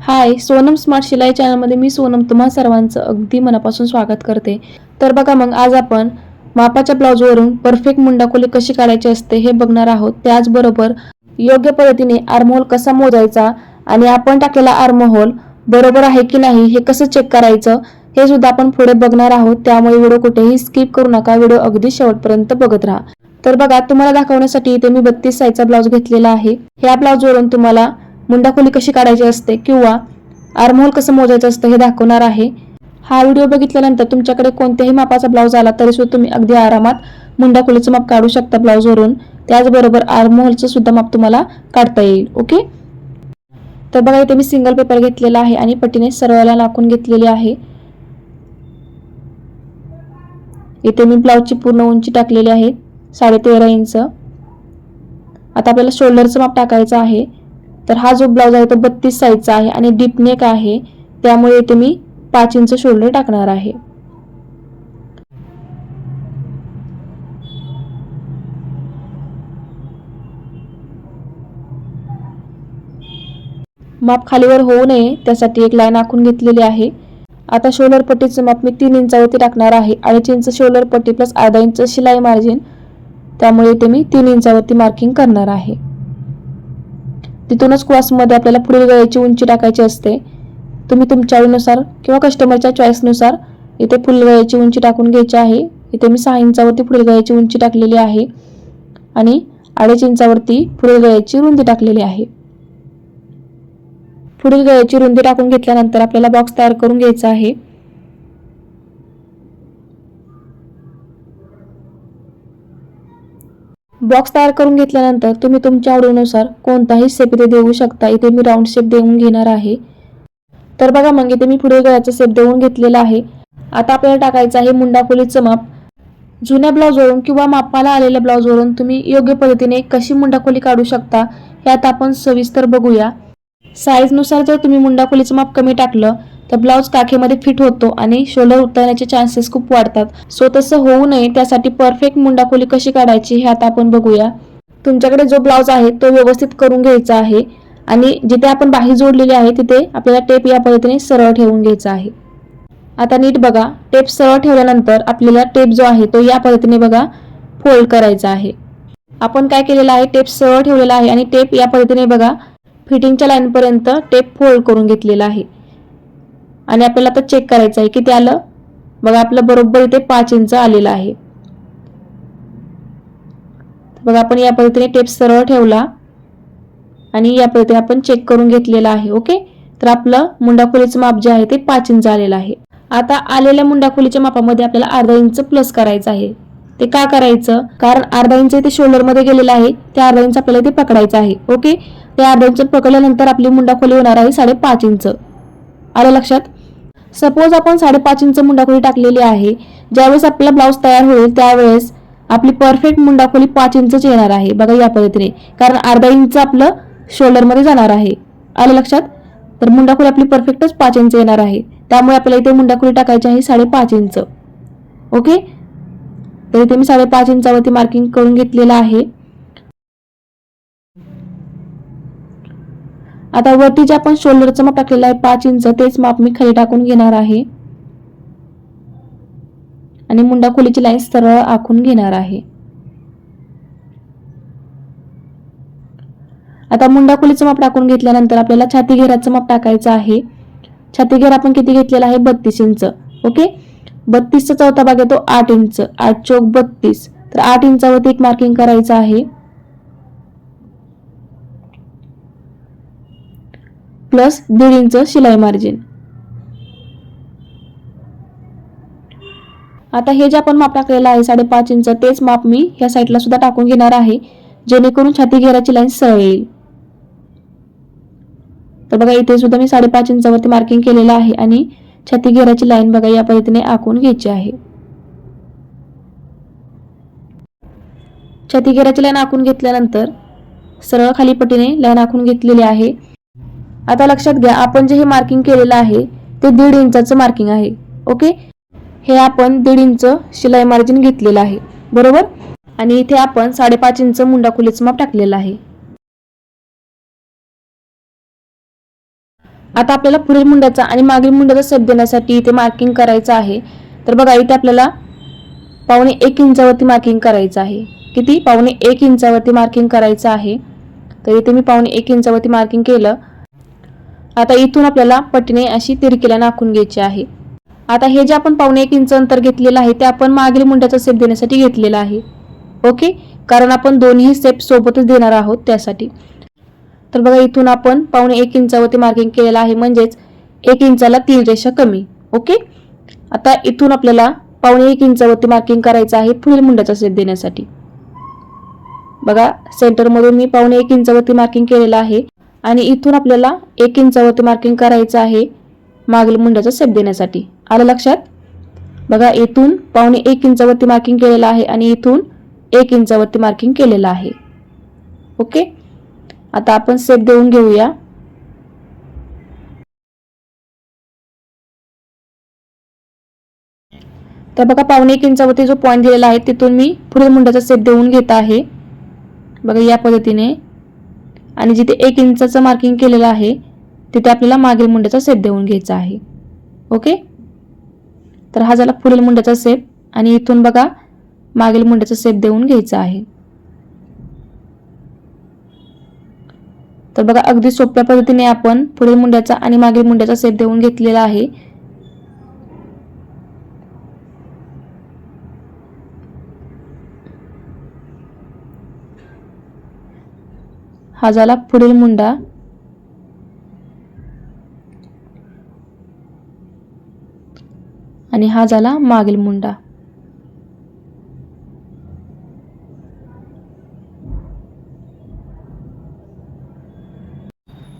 हाय Sonam smart शिलाई चॅनलमध्ये मी सोनम तुम्हा सर्वांचं अगदी मनापासून स्वागत करते. तर बघा मग आज आपण मापाच्या ब्लाऊजवरून परफेक्ट मुंडाकोली कशी काढायची असते हे बघणार आहोत. त्याचबरोबर योग्य पद्धतीने आर्महोल कसा मोजायचा आणि आपण टाकलेला आर्महोल बरोबर आहे की नाही हे कसं चेक करायचं हे सुद्धा आपण पुढे बघणार आहोत. त्यामुळे व्हिडिओ कुठेही स्किप करू नका व्हिडिओ अगदी शेवटपर्यंत बघत राहा. तर बघा तुम्हाला दाखवण्यासाठी इथे मी बत्तीस साईजचा ब्लाऊज घेतलेला आहे. ह्या ब्लाऊजवरून तुम्हाला मुंडाखोली कशी काढायची असते किंवा आर्महोल कसं मोजायचं असतं हे दाखवणार आहे. हा व्हिडिओ बघितल्यानंतर तुमच्याकडे कोणत्याही मापाचा ब्लाऊज आला तरी सुद्धा तुम्ही अगदी आरामात मुंडाखोलीचं माप काढू शकता ब्लाऊजवरून त्याचबरोबर आर्महोलचं सुद्धा माप तुम्हाला काढता येईल. ओके? तर बघा इथे मी सिंगल पेपर घेतलेला आहे आणि पट्टीने सरळला नाकून घेतलेली आहे. इथे मी ब्लाऊजची पूर्ण उंची टाकलेली आहे साडे तेरा इंच. आता आपल्याला शोल्डरचं माप टाकायचं आहे. तर हा जो ब्लाऊज आहे तो बत्तीस साईजचा आहे आणि डीप नेक आहे. त्यामुळे इथे मी पाच इंच शोल्डर टाकणार आहे. माप खालीवर होऊ नये त्यासाठी एक लाईन आखून घेतलेली आहे. आता शोल्डर पट्टीचं माप मी तीन इंचावरती टाकणार आहे. अडीच इंच शोल्डर पट्टी प्लस अर्धा इंच शिलाई मार्जिन त्यामुळे इथे मी तीन इंचावरती मार्किंग करणार आहे. तिथूनच क्रॉसमध्ये आपल्याला पुढील गळ्याची उंची टाकायची असते. तुम्ही तुमच्या आवडीनुसार किंवा कस्टमरच्या चॉईसनुसार इथे फुल गळ्याची उंची टाकून घ्यायची आहे. इथे मी सहा इंचावरती पुढील गळ्याची उंची टाकलेली आहे आणि अडीच इंचावरती पुढील गळ्याची रुंदी टाकलेली आहे. पुढील गळ्याची रुंदी टाकून घेतल्यानंतर आपल्याला बॉक्स तयार करून घ्यायचा आहे. बॉक्स तयार करून घेतल्यानंतर तुम्ही तुमच्या आवडीनुसार कोणताही शेप इथे देऊ शकता. इथे मी राऊंड शेप देऊन घेणार आहे. तर बघा मग इथे मी पुढे गळ्याचा शेप देऊन घेतलेला आहे. आता आपल्याला टाकायचं आहे मुंडाखोलीचं माप. जुन्या ब्लाऊजवरून किंवा मापाला आलेल्या ब्लाऊजवरून तुम्ही योग्य पद्धतीने कशी मुंडाखोली काढू शकता हे आता आपण सविस्तर बघूया. साईजनुसार जर तुम्ही मुंडाखोलीचं माप कमी टाकलं तर ब्लाऊज काखेमध्ये फिट होतो आणि शोल्डर उतरण्याचे चान्सेस खूप वाढतात. सो तसं होऊ नये. त्यासाठी परफेक्ट मुंडाखोली कशी काढायची हे आता आपण बघूया. तुमच्याकडे जो ब्लाऊज आहे तो व्यवस्थित करून घ्यायचा आहे. आणि जिथे आपण बाही जोडलेली आहे तिथे आपल्याला टेप या पद्धतीने सरळ ठेवून घ्यायचा आहे. आता नीट बघा. टेप सरळ ठेवल्यानंतर आपल्याला टेप जो आहे तो या पद्धतीने बघा फोल्ड करायचा आहे. आपण काय केलेलं आहे? टेप सरळ ठेवलेला आहे आणि टेप या पद्धतीने बघा. फिटिंगच्या लाईनपर्यंत टेप फोल्ड करून घेतलेला आहे. आणि आपल्याला आता चेक करायचं आहे की ते आलं? बघा आपलं बरोबर इथे पाच इंच आलेलं आहे. बघा आपण या पद्धतीने टेप सरळ ठेवला आणि या पद्धतीने आपण चेक करून घेतलेला आहे ओके? तर आपलं मुंडाखोलीचं माप जे आहे ते पाच इंच आलेलं आहे. आता आलेल्या मुंडाखोलीच्या मापामध्ये आपल्याला अर्धा इंच प्लस करायचं आहे. ते का करायचं? कारण अर्धा इंच ते शोल्डरमध्ये गेलेलं आहे. त्या अर्धा इंच आपल्याला इथे पकडायचं आहे. ओके? ते अर्धा इंच पकडल्यानंतर आपली मुंडाखोली होणार आहे साडेपाच इंच. आलं लक्षात? सपोज आपण साडेपाच इंच मुंडाखोली टाकलेली आहे. ज्यावेळेस आपला ब्लाऊज तयार होईल त्यावेळेस आपली परफेक्ट मुंडाखोली पाच इंचच येणार आहे. बघा या पद्धतीने. कारण अर्धा इंच आपलं शोल्डरमध्ये जाणार आहे. आलं लक्षात? तर मुंडाखोली आपली परफेक्टच पाच इंच येणार आहे. त्यामुळे आपल्याला इथे मुंडाखोली टाकायची आहे साडेपाच इंच. ओके? तर इथे मी साडेपाच इंचावरती मार्किंग करून घेतलेलं आहे. आता वरती जे आपण शोल्डरचं माप टाकलेलं आहे पाच इंच तेच माप मी खाली टाकून घेणार आहे. आणि मुंडा खोलीची लाईन सरळ आखून घेणार आहे. आता मुंडा खोलीचं माप टाकून घेतल्यानंतर आपल्याला छाती घेराचं माप टाकायचं आहे. छाती घेर आपण किती घेतलेला आहे? बत्तीस इंच. ओके? बत्तीसचा चौथा भाग येतो आठ इंच. आठ चौक बत्तीस. तर आठ इंचावरती एक मार्किंग करायचं आहे. प्लस दीड इंच शिलाई मार्जिन आता हे जे आपण माप टाकलेलं आहे साडेपाच इंच तेच माप मी ह्या साईडला सुद्धा टाकून घेणार आहे जेणेकरून छाती घेराची लाईन सरळ येईल तर बघा इथे सुद्धा मी साडेपाच इंचावरती मार्किंग केलेलं आहे आणि छाती घेराची लाईन बघा या पद्धतीने आखून घ्यायची आहे. छाती घेराची लाईन आखून घेतल्यानंतर सरळ खाली पटीने लाईन आखून घेतलेली आहे. आता लक्षात घ्या आपण जे हे मार्किंग केलेलं आहे ते दीड इंचाचं मार्किंग आहे. ओके? हे आपण दीड इंच शिलाई मार्जिन घेतलेलं आहे. बरोबर? आणि इथे आपण साडेपाच इंच मुंडाखोलीचं माप टाकलेलं आहे. आता आपल्याला पुढील मुंड्याचा आणि मागील मुंड्याचा सेप देण्यासाठी इथे मार्किंग करायचं आहे. तर बघा इथे आपल्याला पावणे एक इंचावरती मार्किंग करायचं आहे. किती? पावणे एक इंचावरती मार्किंग करायचं आहे. तर इथे मी पावणे एक इंचावरती मार्किंग केलं. आता इथून आपल्याला पटणे अशी तिरकीला नाखून घ्यायची आहे. आता हे जे आपण पावणे एक इंच अंतर घेतलेलं आहे ते आपण मागील मुंड्याचा सेप देण्यासाठी घेतलेलं आहे. ओके? कारण आपण दोन्ही सेप सोबतच देणार आहोत त्यासाठी. तर बघा इथून आपण पावणे एक इंचावरती मार्किंग केलेलं आहे. म्हणजेच एक इंचाला तीन रेषा कमी. ओके? आता इथून आपल्याला पावणे एक इंचावरती मार्किंग करायचं आहे पुढील मुंड्याचा सेट देण्यासाठी. बघा सेंटरमधून मी पावणे एक इंचावरती मार्किंग केलेलं आहे. आणि इथून आपल्याला एक इंचावरती मार्किंग करायचं आहे मागील मुंड्याचा सेप देण्यासाठी. आलं लक्षात? बघा इथून पावणे एक इंचावरती मार्किंग केलेलं आहे आणि इथून एक इंचावरती मार्किंग केलेलं आहे. ओके? आता आपण सेप देऊन घेऊया. तर बघा पावणे एक इंचावरती जो पॉईंट दिलेला आहे तिथून मी पुढील मुंड्याचा सेप देऊन घेत आहे. बघा या पद्धतीने. आणि जिथे एक इंचाचं मार्किंग केलेलं आहे तिथे आपल्याला मागील मुंड्याचा सेप देऊन घ्यायचा आहे. ओके तर हा झाला पुढील मुंड्याचा सेप आणि इथून बघा मागील मुंड्याचा सेप देऊन घ्यायचा आहे. तर बघा अगदी सोप्या पद्धतीने आपण पुढील मुंड्याचा आणि मागील मुंड्याचा सेप देऊन घेतलेला आहे. हा झाला पुढील मुंडा. आणि हा झाला मागील मुंडा.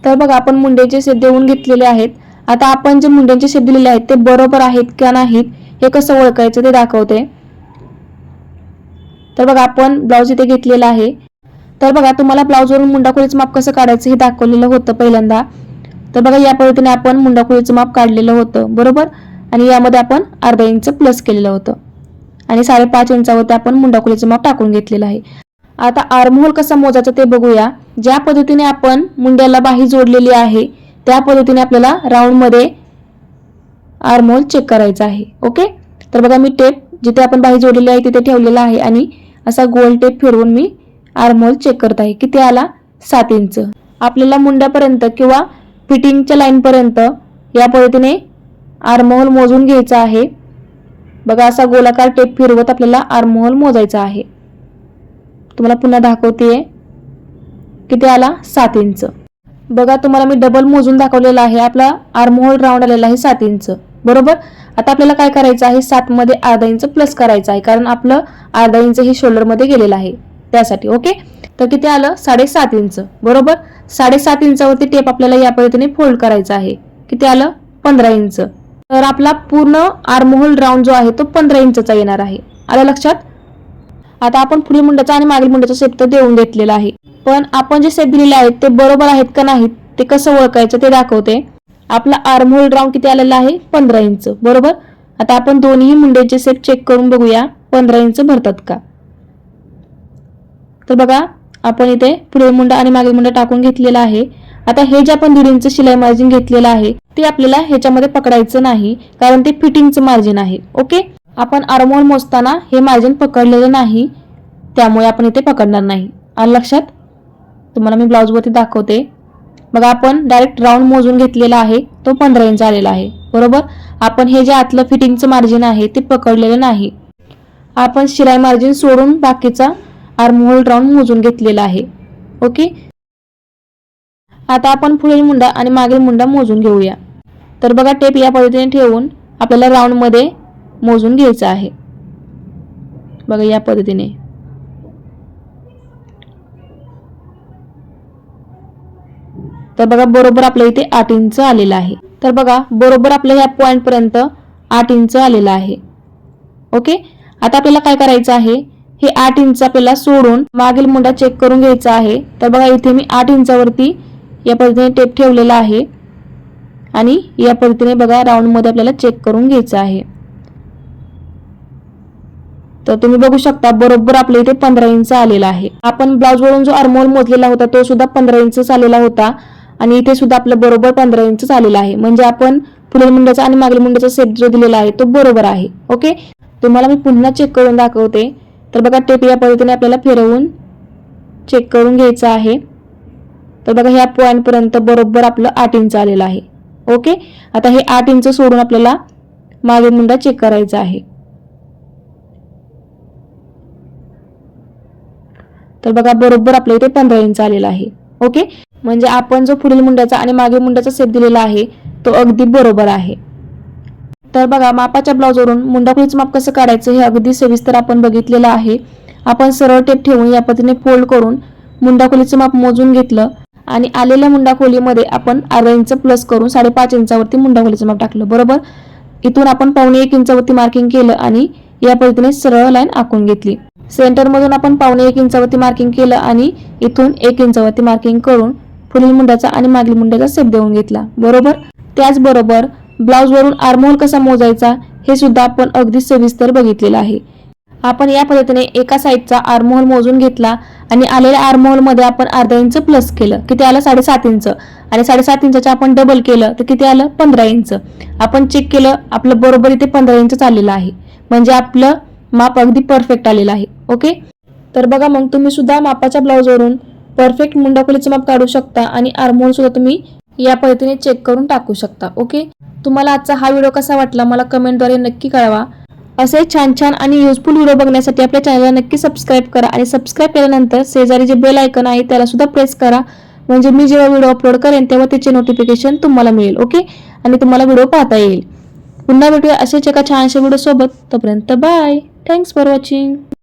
तर बघा आपण मुंड्याचे शेप देऊन घेतलेले आहेत. आता आपण जे मुंड्यांचे शेप दिलेले आहेत ते बरोबर आहेत का नाहीत हे कसं ओळखायचं ते दाखवते. तर बघा आपण ब्लाऊज इथे घेतलेला आहे. तर बघा तुम्हाला ब्लाऊजवरून मुंडाखोळीचं माप कसं काढायचं हे दाखवलेलं होतं पहिल्यांदा. तर बघा या पद्धतीने आपण मुंडाखोळीचं माप काढलेलं होतं बरोबर? आणि यामध्ये आपण अर्धा इंच प्लस केलेलं होतं. आणि साडेपाच इंचावरती आपण मुंडाखोळीचं माप टाकून घेतलेलं आहे. आता आर्महोल कसा मोजायचा ते बघूया. ज्या पद्धतीने आपण मुंड्याला बाही जोडलेली आहे त्या पद्धतीने आपल्याला राऊंडमध्ये आर्महोल चेक करायचा आहे. ओके तर बघा मी टेप जिथे आपण बाही जोडलेली आहे तिथे ठेवलेला आहे आणि असा गोल टेप फिरवून मी आर्महोल चेक करत आहे. किती आला? सात इंच आपल्याला मुंड्यापर्यंत किंवा फिटिंगच्या लाईनपर्यंत या पद्धतीने आर्महोल मोजून घ्यायचा आहे. बघा असा गोलाकार टेप फिरवत आपल्याला आर्महोल मोजायचा आहे. तुम्हाला पुन्हा दाखवते किती आला? सात इंच. बघा तुम्हाला मी डबल मोजून दाखवलेला आहे. आपला आर्महोल राऊंड आलेला आहे सात इंच. बरोबर? आता आपल्याला काय करायचं आहे? सात मध्ये अर्धा इंच प्लस करायचं आहे. कारण आपलं अर्धा इंच हे शोल्डरमध्ये गेलेलं आहे. त्यासाठी ओके तर किती आलं? साडेसात इंच. बरोबर? साडेसात इंचावरती टेप आपल्याला या पद्धतीने फोल्ड करायचा आहे. किती आलं? पंधरा इंच. तर आपला पूर्ण आर्महोल राऊंड जो आहे तो पंधरा इंचचा येणार आहे. आलं लक्षात? आता आपण पुढील मुंडाचा आणि मागील मुंडाचा सेप तर देऊन घेतलेला आहे. पण आपण जे सेप दिलेले आहेत ते बरोबर आहेत का नाहीत ते कसं ओळखायचं ते दाखवते. आपला आर्महोल राऊंड किती आलेला आहे? पंधरा इंच बरोबर? आता आपण दोन्ही मुंड्याचे सेप चेक करून बघूया पंधरा इंच भरतात का? तर बघा आपण इथे पुढील मुंडा आणि मागील मुंडा टाकून घेतलेला आहे. आता हे जे आपण दीड इंच शिलाई मार्जिन घेतलेलं आहे ते आपल्याला ह्याच्यामध्ये पकडायचं नाही कारण ते फिटिंगचं मार्जिन आहे ओके? आपण आर्महोल मोजताना हे मार्जिन पकडलेलं नाही त्यामुळे आपण इथे पकडणार नाही. आलं लक्षात तुम्हाला मी ब्लाऊजवरती दाखवते. बघा आपण डायरेक्ट राऊंड मोजून घेतलेला आहे तो पंधरा इंच आलेला आहे. बरोबर? आपण हे जे आतलं फिटिंगचं मार्जिन आहे ते पकडलेलं नाही. आपण शिलाई मार्जिन सोडून बाकीचा आर्महोल राऊंड मोजून घेतलेला आहे. ओके? आता आपण पुढील मुंडा आणि मागील मुंडा मोजून घेऊया. तर बघा टेप या पद्धतीने ठेवून आपल्याला राऊंडमध्ये मोजून घ्यायचं आहे. बघा या पद्धतीने. तर बघा बरोबर आपल्या इथे आठ इंच आलेलं आहे. तर बघा बरोबर आपल्या ह्या पॉइंट पर्यंत आठ इंच आलेलं आहे. ओके? आता आपल्याला काय करायचं आहे? हे आठ इंच आपल्याला सोडून मागील मुंडा चेक करून घ्यायचा आहे. तर बघा इथे मी आठ इंचावरती या पद्धतीने टेप ठेवलेला आहे. आणि या पद्धतीने बघा राऊंडमध्ये आपल्याला चेक करून घ्यायचं आहे. तर तुम्ही बघू शकता बरोबर आपल्या इथे पंधरा इंच आलेला आहे. आपण ब्लाउज वरून जो आर्मोल मोजलेला होता तो सुद्धा पंधरा इंचच आलेला होता. आणि इथे सुद्धा आपलं बरोबर पंधरा इंच आलेला आहे. म्हणजे आपण पुढील मुंड्याचा आणि मागील मुंड्याचा सेप जो दिलेला आहे तो बरोबर आहे. ओके तुम्हाला मी पुन्हा चेक करून दाखवते. तर बघा टेप या पद्धतीने आपल्याला फिरवून चेक करून घ्यायचं आहे. तर बघा ह्या पॉईंटपर्यंत बरोबर आपलं आठ इंच आलेलं आहे. ओके आता हे आठ इंच सोडून आपल्याला मागे मुंडा चेक करायचा आहे. तर बघा बरोबर आपल्या इथे पंधरा इंच आलेला आहे. ओके? म्हणजे आपण जो पुढील मुंड्याचा आणि मागे मुंड्याचा सेप दिलेला आहे तो अगदी बरोबर आहे. तर बघा मापाच्या ब्लाऊजवरून मुंडाखोलीचं माप कसं काढायचं हे अगदी सविस्तर आपण बघितलेलं आहे. आपण सरळ टेप ठेवून या पद्धतीने फोल्ड करून मुंडाखोलीचं माप मोजून घेतलं आणि आलेल्या मुंडाखोलीमध्ये आपण अर्धा इंच प्लस करून साडेपाच इंचावरती मुंडाखोलीचं माप टाकलं. बरोबर? इथून आपण पावणे एक इंचावरती मार्किंग केलं आणि या पद्धतीने सरळ लाईन आखून घेतली. सेंटरमधून आपण पावणे एक इंचावरती मार्किंग केलं आणि इथून एक इंचावरती मार्किंग करून पुढील मुंड्याचा आणि मागील मुंड्याचा सेप देऊन घेतला. बरोबर? त्याचबरोबर ब्लाऊजवरून आर्मोल कसा मोजायचा हे सुद्धा आपण अगदी सविस्तर बघितलेलं आहे. आपण या पद्धतीने एका साईडचा आर्महोल मोजून घेतला आणि आलेल्या आर्महोलमध्ये आपण अर्धा इंच प्लस केलं. किती आलं? साडेसात इंच. आणि साडेसात इंचाचं आपण डबल केलं तर किती आलं? पंधरा इंच. आपण चेक केलं आपलं बरोबर इथे पंधरा इंच चाललेलं आहे. म्हणजे आपलं माप अगदी परफेक्ट आलेलं आहे. ओके? तर बघा मग तुम्ही सुद्धा मापाच्या ब्लाऊजवरून परफेक्ट मुंडाखोलीचं माप काढू शकता आणि आर्महोल सुद्धा तुम्ही या पद्धतीने चेक करून टाकू शकता ओके? तुम्हाला आजचा हा व्हिडिओ कसा वाटला मला कमेंटद्वारे नक्की कळवा. असे छान छान आणि युजफुल व्हिडिओ बघण्यासाठी आपल्या चॅनलला नक्की सबस्क्राईब करा आणि सबस्क्राईब केल्यानंतर शेजारी जे बेल आयकन आहे त्याला सुद्धा प्रेस करा. म्हणजे मी जेव्हा व्हिडिओ अपलोड करेन तेव्हा त्याचे नोटिफिकेशन तुम्हाला मिळेल ओके? आणि तुम्हाला व्हिडिओ पाहता येईल. पुन्हा भेटूया असेच एका छानशा व्हिडिओ सोबत. तोपर्यंत बाय थँक्स फॉर वॉचिंग